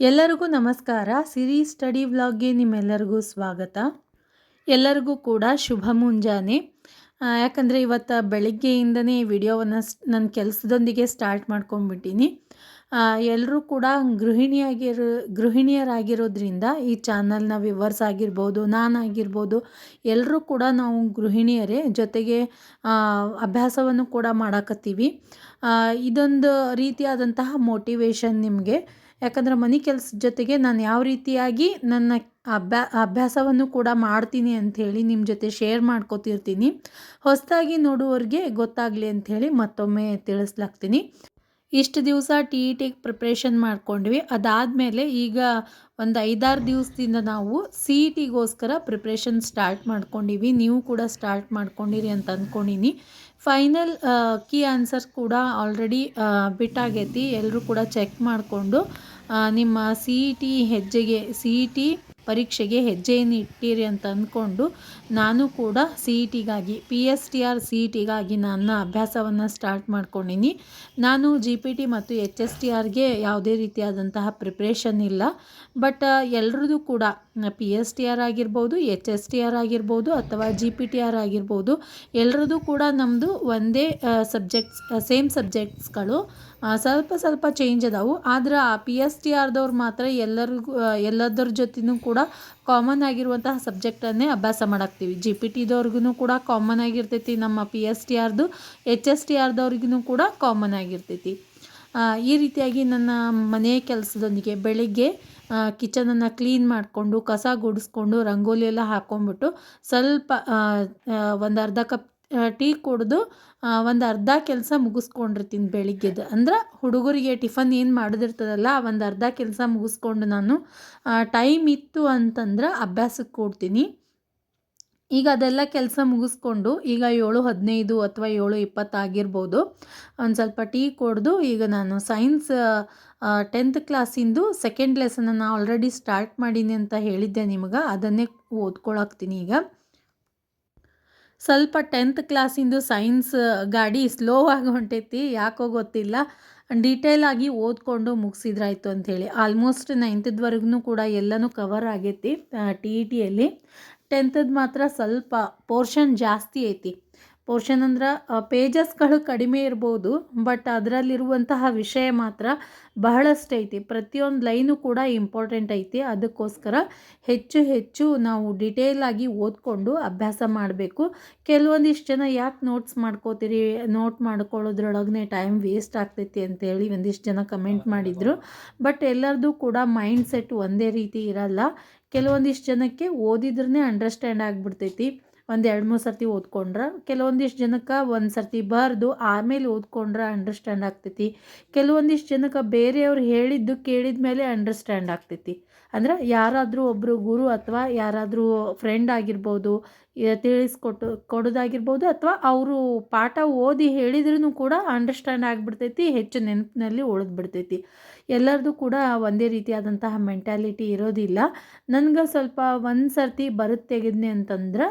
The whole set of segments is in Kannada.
ಎಲ್ಲರಿಗೂ ನಮಸ್ಕಾರ. ಸಿರಿ ಸ್ಟಡಿ ವ್ಲಾಗ್ಗೆ ನಿಮ್ಮೆಲ್ಲರಿಗೂ ಸ್ವಾಗತ. ಎಲ್ಲರಿಗೂ ಕೂಡ ಶುಭ ಮುಂಜಾನೆ. ಯಾಕಂದರೆ ಇವತ್ತು ಬೆಳಿಗ್ಗೆಯಿಂದನೇ ವಿಡಿಯೋವನ್ನು ನನ್ನ ಕೆಲಸದೊಂದಿಗೆ ಸ್ಟಾರ್ಟ್ ಮಾಡ್ಕೊಂಡ್ಬಿಟ್ಟಿನಿ. ಎಲ್ಲರೂ ಕೂಡ ಗೃಹಿಣಿಯಾಗಿರೋ, ಗೃಹಿಣಿಯರಾಗಿರೋದ್ರಿಂದ ಈ ಚಾನಲ್ನ ವಿವರ್ಸ್ ಆಗಿರ್ಬೋದು, ನಾನಾಗಿರ್ಬೋದು ಎಲ್ಲರೂ ಕೂಡ ನಾವು ಗೃಹಿಣಿಯರೇ. ಜೊತೆಗೆ ಅಭ್ಯಾಸವನ್ನು ಕೂಡ ಮಾಡಾಕತ್ತೀವಿ. ಇದೊಂದು ರೀತಿಯಾದಂತಹ ಮೋಟಿವೇಶನ್ ನಿಮಗೆ. ಯಾಕಂದರೆ ಮನೆ ಕೆಲಸದ ಜೊತೆಗೆ ನಾನು ಯಾವ ರೀತಿಯಾಗಿ ನನ್ನ ಅಭ್ಯಾ, ಅಭ್ಯಾಸವನ್ನು ಕೂಡ ಮಾಡ್ತೀನಿ ಅಂಥೇಳಿ ನಿಮ್ಮ ಜೊತೆ ಶೇರ್ ಮಾಡ್ಕೋತಿರ್ತೀನಿ. ಹೊಸದಾಗಿ ನೋಡುವವ್ರಿಗೆ ಗೊತ್ತಾಗಲಿ ಅಂಥೇಳಿ ಮತ್ತೊಮ್ಮೆ ತಿಳಿಸ್ಲಾಗ್ತೀನಿ. ಇಷ್ಟು ದಿವಸ ಟಿ ಇ ಟಿಗೆ ಪ್ರಿಪ್ರೇಷನ್ ಮಾಡ್ಕೊಂಡ್ವಿ. ಅದಾದಮೇಲೆ ಈಗ ಒಂದು ಐದಾರು ದಿವಸದಿಂದ ನಾವು ಸಿ ಇ ಟಿಗೋಸ್ಕರ ಪ್ರಿಪ್ರೇಷನ್ ಸ್ಟಾರ್ಟ್ ಮಾಡ್ಕೊಂಡಿವಿ. ನೀವು ಕೂಡ ಸ್ಟಾರ್ಟ್ ಮಾಡ್ಕೊಂಡಿರಿ ಅಂತ ಅಂದ್ಕೊಂಡಿನಿ ಫೈನಲ್ ಕೀ ಆನ್ಸರ್ಸ್ ಕೂಡ ಆಲ್ರೆಡಿ ಬಿಟ್ಟಾಗೈತಿ. ಎಲ್ಲರೂ ಕೂಡ ಚೆಕ್ ಮಾಡಿಕೊಂಡು ನಿಮ್ಮ ಸಿ ಇ ಟಿ ಹೆಜ್ಜೆಗೆ ಸಿ ಇ ಟಿ ಪರೀಕ್ಷೆಗೆ ಹೆಜ್ಜೆಯನ್ನು ಇಟ್ಟಿರಿ ಅಂತ ಅಂದ್ಕೊಂಡು ನಾನು ಕೂಡ C E ಟಿಗಾಗಿ P S T R C E ಟಿಗಾಗಿ ನನ್ನ ಅಭ್ಯಾಸವನ್ನು ಸ್ಟಾರ್ಟ್ ಮಾಡ್ಕೊಂಡಿನಿ. ನಾನು ಜಿ ಪಿ ಟಿ ಮತ್ತು ಎಚ್ ಎಸ್ ಟಿ ಆರ್ಗೆ ಯಾವುದೇ ರೀತಿಯಾದಂತಹ ಪ್ರಿಪ್ರೇಷನ್ ಇಲ್ಲ. ಬಟ್ ಎಲ್ರದ್ದು ಕೂಡ ಪಿ ಎಸ್ ಟಿ ಆರ್ ಆಗಿರ್ಬೋದು ಎಚ್ ಎಸ್ ಟಿ ಆರ್ ಆಗಿರ್ಬೋದು ಅಥವಾ ಜಿ ಪಿ ಟಿ ಆರ್ ಆಗಿರ್ಬೋದು, ಎಲ್ರದ್ದು ಕೂಡ ನಮ್ಮದು ಒಂದೇ ಸಬ್ಜೆಕ್ಟ್ಸ್ ಸೇಮ್ ಸಬ್ಜೆಕ್ಟ್ಸ್ಗಳು ಸ್ವಲ್ಪ ಸ್ವಲ್ಪ ಚೇಂಜ್ ಅದಾವು. ಆದ್ರೆ ಆ ಪಿ ಎಸ್ ಟಿ ಆರ್ದವ್ರು ಮಾತ್ರ ಎಲ್ಲರಿಗೂ ಎಲ್ಲದರ ಜೊತೆನೂ ಕೂಡ ಕಾಮನ್ ಆಗಿರುವಂತಹ ಸಬ್ಜೆಕ್ಟನ್ನೇ ಅಭ್ಯಾಸ ಮಾಡಾಕ್ತೀವಿ. ಜಿ ಪಿ ಟಿದವ್ರಿಗೂ ಕೂಡ ಕಾಮನ್ ಆಗಿರ್ತೈತಿ, ನಮ್ಮ ಪಿ ಎಸ್ ಟಿ ಆರ್ದು ಎಚ್ ಎಸ್ ಟಿ ಆರ್ದವ್ರಿಗೂ ಕೂಡ ಕಾಮನ್ ಆಗಿರ್ತೈತಿ. ಈ ರೀತಿಯಾಗಿ ನನ್ನ ಮನೆಯ ಕೆಲಸದೊಂದಿಗೆ ಬೆಳಿಗ್ಗೆ ಕಿಚನನ್ನು ಕ್ಲೀನ್ ಮಾಡಿಕೊಂಡು, ಕಸ ಗುಡಿಸ್ಕೊಂಡು, ರಂಗೋಲಿ ಎಲ್ಲ ಹಾಕ್ಕೊಂಬಿಟ್ಟು ಸ್ವಲ್ಪ ಒಂದು ಅರ್ಧ ಕಪ್ ಟೀ ಕುಡಿದು ಒಂದು ಅರ್ಧ ಕೆಲಸ ಮುಗಿಸ್ಕೊಂಡಿರ್ತೀನಿ ಬೆಳಿಗ್ಗೆದು. ಅಂದ್ರೆ ಹುಡುಗರಿಗೆ ಟಿಫನ್ ಏನು ಮಾಡೋದಿರ್ತದಲ್ಲ ಒಂದು ಅರ್ಧ ಕೆಲಸ ಮುಗಿಸ್ಕೊಂಡು ನಾನು ಟೈಮ್ ಇತ್ತು ಅಂತಂದ್ರೆ ಅಭ್ಯಾಸಕ್ಕೆ ಕೊಡ್ತೀನಿ. ಈಗ ಅದೆಲ್ಲ ಕೆಲಸ ಮುಗಿಸ್ಕೊಂಡು, ಈಗ ಏಳು ಹದಿನೈದು ಅಥವಾ ಏಳು ಇಪ್ಪತ್ತು ಆಗಿರ್ಬೋದು. ಒಂದು ಸ್ವಲ್ಪ ಟೀ ಕೊಡ್ದು, ಈಗ ನಾನು ಸೈನ್ಸ್ ಟೆಂತ್ ಕ್ಲಾಸಿಂದು ಸೆಕೆಂಡ್ ಲೆಸನನ್ನು ಆಲ್ರೆಡಿ ಸ್ಟಾರ್ಟ್ ಮಾಡೀನಿ ಅಂತ ಹೇಳಿದ್ದೆ ನಿಮಗೆ, ಅದನ್ನೇ ಓದ್ಕೊಳಕ್ತೀನಿ ಈಗ. ಸ್ವಲ್ಪ ಟೆಂತ್ ಕ್ಲಾಸಿಂದು ಸೈನ್ಸ್ ಗಾಡಿ ಸ್ಲೋ ಆಗಿ ಹೊಂಟೈತಿ ಯಾಕೋ ಗೊತ್ತಿಲ್ಲ. ಡೀಟೇಲ್ ಆಗಿ ಓದ್ಕೊಂಡು ಮುಗಿಸಿದ್ರಾಯ್ತು ಅಂಥೇಳಿ. ಆಲ್ಮೋಸ್ಟ್ ನೈನ್ತ್ವರೆಗೂ ಕೂಡ ಎಲ್ಲನೂ ಕವರ್ ಆಗೈತಿ ಟಿ ಇ ಟಿಯಲ್ಲಿ ಟೆಂತದ್ದು ಮಾತ್ರ ಸ್ವಲ್ಪ ಪೋರ್ಷನ್ ಜಾಸ್ತಿ ಐತಿ. ಪೋರ್ಷನ್ ಅಂದ್ರೆ ಪೇಜಸ್ಗಳು ಕಡಿಮೆ ಇರ್ಬೋದು ಬಟ್ ಅದರಲ್ಲಿರುವಂತಹ ವಿಷಯ ಮಾತ್ರ ಬಹಳಷ್ಟು ಐತಿ. ಪ್ರತಿಯೊಂದು ಲೈನು ಕೂಡ ಇಂಪಾರ್ಟೆಂಟ್ ಐತಿ. ಅದಕ್ಕೋಸ್ಕರ ಹೆಚ್ಚು ಹೆಚ್ಚು ನಾವು ಡಿಟೇಲ್ ಆಗಿ ಓದ್ಕೊಂಡು ಅಭ್ಯಾಸ ಮಾಡಬೇಕು. ಕೆಲವೊಂದಿಷ್ಟು ಜನ ಯಾಕೆ ನೋಟ್ಸ್ ಮಾಡ್ಕೋತೀರಿ ನೋಟ್ ಮಾಡ್ಕೊಳ್ಳೋದ್ರೊಳಗನೆ ಟೈಮ್ ವೇಸ್ಟ್ ಆಗ್ತೈತಿ ಅಂತೇಳಿ ಒಂದಿಷ್ಟು ಜನ ಕಮೆಂಟ್ ಮಾಡಿದರು. ಬಟ್ ಎಲ್ಲರದ್ದು ಕೂಡ ಮೈಂಡ್ ಸೆಟ್ ಒಂದೇ ರೀತಿ ಇರಲ್ಲ. ಕೆಲವೊಂದಿಷ್ಟು ಜನಕ್ಕೆ ಓದಿದ್ರೇ ಅಂಡರ್ಸ್ಟ್ಯಾಂಡ್ ಆಗಿಬಿಡ್ತೈತಿ. ಒಂದು ಎರಡು ಮೂರು ಸರ್ತಿ ಓದ್ಕೊಂಡ್ರೆ ಕೆಲವೊಂದಿಷ್ಟು ಜನಕ್ಕೆ ಒಂದು ಸರ್ತಿ ಬರೆದು ಆಮೇಲೆ ಓದ್ಕೊಂಡ್ರೆ ಅಂಡರ್ಸ್ಟ್ಯಾಂಡ್ ಆಗ್ತೈತಿ. ಕೆಲವೊಂದಿಷ್ಟು ಜನಕ್ಕೆ ಬೇರೆಯವ್ರು ಹೇಳಿದ್ದು ಕೇಳಿದ ಮೇಲೆ ಅಂಡರ್ಸ್ಟ್ಯಾಂಡ್ ಆಗ್ತೈತಿ. ಅಂದ್ರೆ ಯಾರಾದರೂ ಒಬ್ಬರು ಗುರು ಅಥವಾ ಯಾರಾದರೂ ಫ್ರೆಂಡ್ ಆಗಿರ್ಬೋದು ತಿಳಿಸ್ಕೊಟ್ಟು ಕೊಡೋದಾಗಿರ್ಬೋದು ಅಥವಾ ಅವರು ಪಾಠ ಓದಿ ಹೇಳಿದ್ರೂ ಕೂಡ ಅಂಡರ್ಸ್ಟ್ಯಾಂಡ್ ಆಗಿಬಿಡ್ತೈತಿ, ಹೆಚ್ಚು ನೆನಪಿನಲ್ಲಿ ಉಳಿದ್ಬಿಡ್ತೈತಿ ಎಲ್ಲರದು ಕೂಡ ಒಂದೇ ರೀತಿಯಾದಂತಹ ಮೆಂಟ್ಯಾಲಿಟಿ ಇರೋದಿಲ್ಲ. ನನಗೆ ಸ್ವಲ್ಪ ಒಂದು ಸರ್ತಿ ಬರುತ್ತೆ ತೆಗೆದ್ನಿ ಅಂತಂದ್ರೆ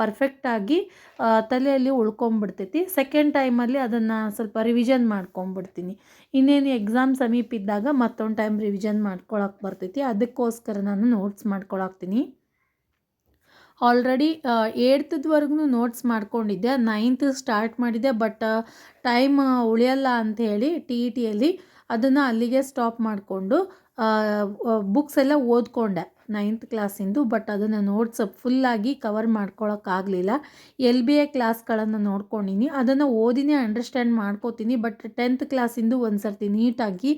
ಪರ್ಫೆಕ್ಟಾಗಿ ತಲೆಯಲ್ಲಿ ಉಳ್ಕೊಂಬಿಡ್ತೈತಿ. ಸೆಕೆಂಡ್ ಟೈಮಲ್ಲಿ ಅದನ್ನು ಸ್ವಲ್ಪ ರಿವಿಷನ್ ಮಾಡ್ಕೊಂಬಿಡ್ತೀನಿ. ಇನ್ನೇನು ಎಕ್ಸಾಮ್ ಸಮೀಪ ಇದ್ದಾಗ ಮತ್ತೊಂದು ಟೈಮ್ ರಿವಿಷನ್ ಮಾಡ್ಕೊಳಕ್ಕೆ ಬರ್ತೈತಿ. ಅದಕ್ಕೋಸ್ಕರ ನಾನು ನೋಟ್ಸ್ ಮಾಡ್ಕೊಳಾಕ್ತೀನಿ ಆಲ್ರೆಡಿ ಏಟ್ತದ್ವರೆಗೂ ನೋಟ್ಸ್ ಮಾಡ್ಕೊಂಡಿದ್ದೆ. ನೈನ್ತ್ ಸ್ಟಾರ್ಟ್ ಮಾಡಿದ್ದೆ ಬಟ್ ಟೈಮ್ ಉಳಿಯಲ್ಲ ಅಂತ ಹೇಳಿ ಟಿ ಇ ಟಿಯಲ್ಲಿ ಅದನ್ನು ಅಲ್ಲಿಗೆ ಸ್ಟಾಪ್ ಮಾಡಿಕೊಂಡು ಬುಕ್ಸ್ ಎಲ್ಲ ಓದ್ಕೊಂಡೆ ನೈನ್ತ್ ಕ್ಲಾಸಿಂದು ಬಟ್ ಅದನ್ನು ನೋಟ್ಸ್ ಫುಲ್ಲಾಗಿ ಕವರ್ ಮಾಡ್ಕೊಳಕ್ಕಾಗಲಿಲ್ಲ ಎಲ್ ಬಿ ಎ ಕ್ಲಾಸ್ಗಳನ್ನು ನೋಡ್ಕೊಂಡಿನಿ. ಅದನ್ನು ಓದಿನೇ ಅಂಡರ್ಸ್ಟ್ಯಾಂಡ್ ಮಾಡ್ಕೋತೀನಿ. ಬಟ್ ಟೆಂತ್ ಕ್ಲಾಸಿಂದು ಒಂದು ಸರ್ತಿ ನೀಟಾಗಿ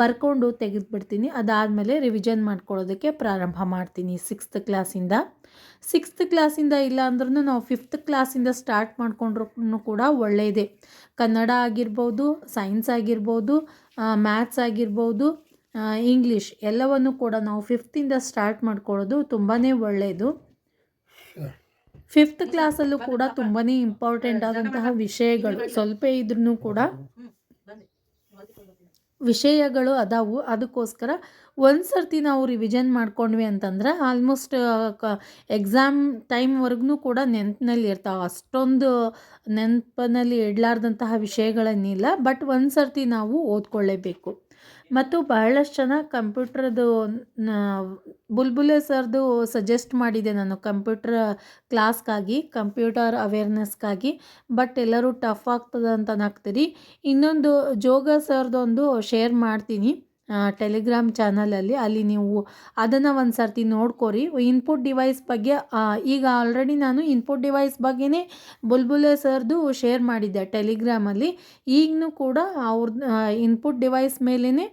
ಬರ್ಕೊಂಡು ತೆಗೆದುಬಿಡ್ತೀನಿ. ಅದಾದಮೇಲೆ ರಿವಿಷನ್ ಮಾಡ್ಕೊಳ್ಳೋದಕ್ಕೆ ಪ್ರಾರಂಭ ಮಾಡ್ತೀನಿ ಸಿಕ್ಸ್ತ್ ಕ್ಲಾಸಿಂದ ಸಿಕ್ಸ್ತ್ ಕ್ಲಾಸಿಂದ ಇಲ್ಲ ಅಂದ್ರೂ ನಾವು ಫಿಫ್ತ್ ಕ್ಲಾಸಿಂದ ಸ್ಟಾರ್ಟ್ ಮಾಡ್ಕೊಂಡ್ರೂ ಕೂಡ ಒಳ್ಳೆಯದೇ ಕನ್ನಡ ಆಗಿರ್ಬೋದು ಸೈನ್ಸ್ ಆಗಿರ್ಬೋದು ಮ್ಯಾಥ್ಸ್ ಆಗಿರ್ಬೋದು ಇಂಗ್ಲೀಷ್ ಎಲ್ಲವನ್ನು ಕೂಡ ನಾವು ಫಿಫ್ತಿಂದ ಸ್ಟಾರ್ಟ್ ಮಾಡ್ಕೊಳ್ಳೋದು ತುಂಬಾ ಒಳ್ಳೆಯದು ಫಿಫ್ತ್ ಕ್ಲಾಸಲ್ಲೂ ಕೂಡ ತುಂಬಾ ಇಂಪಾರ್ಟೆಂಟ್ ಆದಂತಹ ವಿಷಯಗಳು. ಸ್ವಲ್ಪ ಇದ್ರೂ ಕೂಡ ವಿಷಯಗಳು ಅದಾವು. ಅದಕ್ಕೋಸ್ಕರ ಒಂದು ಸರ್ತಿ ನಾವು ರಿವಿಷನ್ ಮಾಡ್ಕೊಂಡ್ವಿ ಅಂತಂದ್ರೆ ಆಲ್ಮೋಸ್ಟ್ ಕ ಎಕ್ಸಾಮ್ ಟೈಮ್ವರೆಗೂ ಕೂಡ ನೆನಪಿನಲ್ಲಿ ಇರ್ತಾವೆ. ಅಷ್ಟೊಂದು ನೆನಪಿನಲ್ಲಿ ಇಡಲಾರ್ದಂತಹ ವಿಷಯಗಳನ್ನಿಲ್ಲ. ಬಟ್ ಒಂದು ಸರ್ತಿ ನಾವು ಓದ್ಕೊಳ್ಳೇಬೇಕು. ಮತ್ತು ಬಹಳಷ್ಟು ಜನ ಕಂಪ್ಯೂಟ್ರದ್ದು ಬುಲ್ಬುಲೆ ಸರ್ದು ಸಜೆಸ್ಟ್ ಮಾಡಿದೆ ನಾನು ಕಂಪ್ಯೂಟ್ರ್ ಕ್ಲಾಸ್ಗಾಗಿ, ಕಂಪ್ಯೂಟರ್ ಅವೇರ್ನೆಸ್ಗಾಗಿ ಬಟ್ ಎಲ್ಲರೂ ಟಫ್ ಆಗ್ತದೆ ಅಂತ ಹಾಕ್ತೀರಿ ಇನ್ನೊಂದು ಜೋಗ ಸರ್ದೊಂದು ಶೇರ್ ಮಾಡ್ತೀನಿ. ಟೆಲಿಗ್ರಾಮ್ ಚಾನಲಲ್ಲಿ ಅಲ್ಲಿ ನೀವು ಅದನ್ನು ಒಂದು ಸರ್ತಿ ನೋಡ್ಕೊರಿ. ಇನ್ಪುಟ್ ಡಿವೈಸ್ ಬಗ್ಗೆ ಈಗ ಆಲ್ರೆಡಿ ನಾನು ಇನ್ಪುಟ್ ಡಿವೈಸ್ ಬಗ್ಗೆನೇ ಬುಲ್ಬುಲೆ ಸರ್ದು ಶೇರ್ ಮಾಡಿದ್ದೆ ಟೆಲಿಗ್ರಾಮಲ್ಲಿ ಈಗಲೂ ಕೂಡ ಅವ್ರದ್ದು ಇನ್ಪುಟ್ ಡಿವೈಸ್ ಮೇಲೇ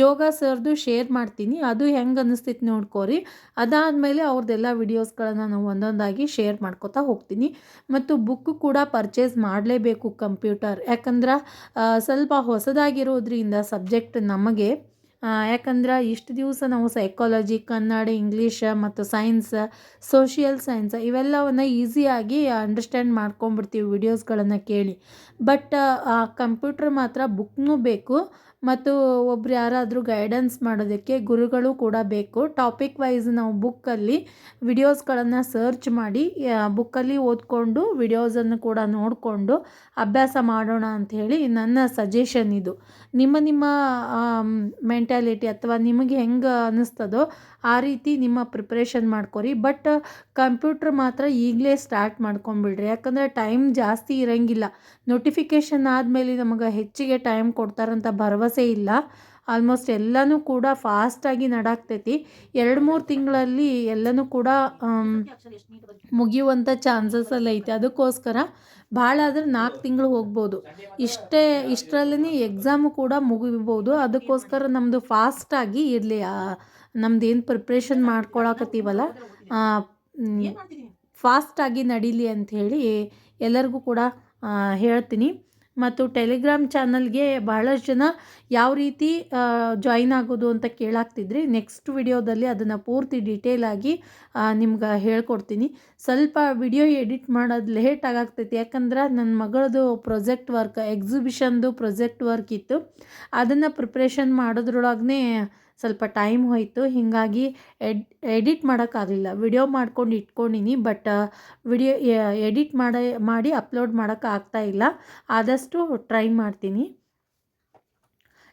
ಜೋಗ ಸರ್ದು ಶೇರ್ ಮಾಡ್ತೀನಿ. ಅದು ಹೆಂಗೆ ಅನ್ನಿಸ್ತೈತಿ ನೋಡ್ಕೊರಿ. ಅದಾದಮೇಲೆ ಅವ್ರದ್ದೆಲ್ಲ ವಿಡಿಯೋಸ್ಗಳನ್ನು ನಾವು ಒಂದೊಂದಾಗಿ ಶೇರ್ ಮಾಡ್ಕೊತಾ ಹೋಗ್ತೀನಿ. ಮತ್ತು ಬುಕ್ ಕೂಡ ಪರ್ಚೇಸ್ ಮಾಡಲೇಬೇಕು ಕಂಪ್ಯೂಟರ್ ಯಾಕಂದ್ರೆ ಸ್ವಲ್ಪ ಹೊಸದಾಗಿರೋದ್ರಿಂದ ಸಬ್ಜೆಕ್ಟ್ ನಮಗೆ ಯಾಕಂದ್ರೆ ಇಷ್ಟು ದಿವಸ ನಾವು ಸೈಕಾಲಜಿ ಕನ್ನಡ ಇಂಗ್ಲೀಷ ಮತ್ತು ಸೈನ್ಸ್ ಸೋಷಿಯಲ್ ಸೈನ್ಸ್ ಇವೆಲ್ಲವನ್ನು ಈಸಿಯಾಗಿ ಅಂಡರ್ಸ್ಟ್ಯಾಂಡ್ ಮಾಡ್ಕೊಂಬಿಡ್ತೀವಿ ವಿಡಿಯೋಸ್ಗಳನ್ನು ಕೇಳಿ. ಬಟ್ ಆ ಕಂಪ್ಯೂಟ್ರ್ ಮಾತ್ರ ಬುಕ್ನೂ ಬೇಕು. ಮತ್ತು ಒಬ್ರು ಯಾರಾದರೂ ಗೈಡೆನ್ಸ್ ಮಾಡೋದಕ್ಕೆ ಗುರುಗಳು ಕೂಡ ಬೇಕು. ಟಾಪಿಕ್ ವೈಸ್ ನಾವು ಬುಕ್ಕಲ್ಲಿ ವಿಡಿಯೋಸ್ಗಳನ್ನು ಸರ್ಚ್ ಮಾಡಿ ಬುಕ್ಕಲ್ಲಿ ಓದ್ಕೊಂಡು ವಿಡಿಯೋಸನ್ನು ಕೂಡ ನೋಡಿಕೊಂಡು ಅಭ್ಯಾಸ ಮಾಡೋಣ ಅಂಥೇಳಿ ನನ್ನ ಸಜೆಷನ್ ಇದು. ನಿಮ್ಮ ನಿಮ್ಮ ಮೆಂಟ್ಯಾಲಿಟಿ ಅಥವಾ ನಿಮಗೆ ಹೆಂಗೆ ಅನ್ನಿಸ್ತದೋ ಆ ರೀತಿ ನಿಮ್ಮ ಪ್ರಿಪ್ರೇಷನ್ ಮಾಡ್ಕೊರಿ. ಬಟ್ ಕಂಪ್ಯೂಟ್ರ್ ಮಾತ್ರ ಈಗಲೇ ಸ್ಟಾರ್ಟ್ ಮಾಡ್ಕೊಂಬಿಡ್ರಿ ಯಾಕಂದರೆ ಟೈಮ್ ಜಾಸ್ತಿ ಇರೋಂಗಿಲ್ಲ. ನೋಟಿಫಿಕೇಷನ್ ಆದಮೇಲೆ ನಮಗೆ ಹೆಚ್ಚಿಗೆ ಟೈಮ್ ಕೊಡ್ತಾರಂತ ಭರವಸೆ ಇಲ್ಲ. ಆಲ್ಮೋಸ್ಟ್ ಎಲ್ಲನೂ ಕೂಡ ಫಾಸ್ಟಾಗಿ ನಡಾಕ್ತೈತಿ. ಎರಡು ಮೂರು ತಿಂಗಳಲ್ಲಿ ಎಲ್ಲನೂ ಕೂಡ ಆಮ್, ಮುಗಿಯುವಂಥ ಚಾನ್ಸಸ್ ಎಲ್ಲ ಐತೆ. ಅದಕ್ಕೋಸ್ಕರ ಭಾಳ ಆದ್ರೆ ನಾಲ್ಕು ತಿಂಗಳು ಹೋಗ್ಬೋದು. ಇಷ್ಟೇ ಇಷ್ಟರಲ್ಲೇ ಎಕ್ಸಾಮು ಕೂಡ ಮುಗಿಬೋದು. ಅದಕ್ಕೋಸ್ಕರ ನಮ್ಮದು ಫಾಸ್ಟಾಗಿ ಇರಲಿ. ನಮ್ದು ಏನು ಪ್ರಿಪ್ರೇಷನ್ ಮಾಡ್ಕೊಳಕತ್ತೀವಲ್ಲ? ಫಾಸ್ಟಾಗಿ ನಡೀಲಿ ಅಂಥೇಳಿ ಎಲ್ಲರಿಗೂ ಕೂಡ ಹೇಳ್ತೀನಿ. ಮತ್ತು ಟೆಲಿಗ್ರಾಮ್ ಚಾನಲ್ಗೆ ಬಹಳಷ್ಟು ಜನ ಯಾವ ರೀತಿ ಜಾಯಿನ್ ಆಗೋದು ಅಂತ ಕೇಳಾಕ್ತಿದ್ರಿ. ನೆಕ್ಸ್ಟ್ ವಿಡಿಯೋದಲ್ಲಿ ಅದನ್ನು ಪೂರ್ತಿ ಡೀಟೇಲಾಗಿ ನಿಮ್ಗೆ ಹೇಳ್ಕೊಡ್ತೀನಿ. ಸ್ವಲ್ಪ ವಿಡಿಯೋ ಎಡಿಟ್ ಮಾಡೋದು ಲೇಟ್ ಆಗಾಗ್ತೈತಿ. ಯಾಕಂದ್ರೆ ನನ್ನ ಮಗಳದು ಪ್ರೊಜೆಕ್ಟ್ ವರ್ಕ್ ಎಕ್ಸಿಬಿಷನ್ದು ಪ್ರೊಜೆಕ್ಟ್ ವರ್ಕ್ ಇತ್ತು. ಅದನ್ನು ಪ್ರಿಪ್ರೇಷನ್ ಮಾಡೋದ್ರೊಳಗೆ ಸ್ವಲ್ಪ ಟೈಮ್ ಹೋಯಿತು. ಹೀಗಾಗಿ ಎಡ್, ಎಡಿಟ್ ಮಾಡೋಕ್ಕಾಗಲಿಲ್ಲ ವಿಡಿಯೋ ಮಾಡ್ಕೊಂಡು ಇಟ್ಕೊಂಡಿನಿ, ಬಟ್ ವಿಡಿಯೋ ಎಡಿಟ್ ಮಾಡಿ ಮಾಡಿ ಅಪ್ಲೋಡ್ ಮಾಡೋಕ್ಕೆ ಆಗ್ತಾ ಇಲ್ಲ. ಆದಷ್ಟು ಟ್ರೈ ಮಾಡ್ತೀನಿ.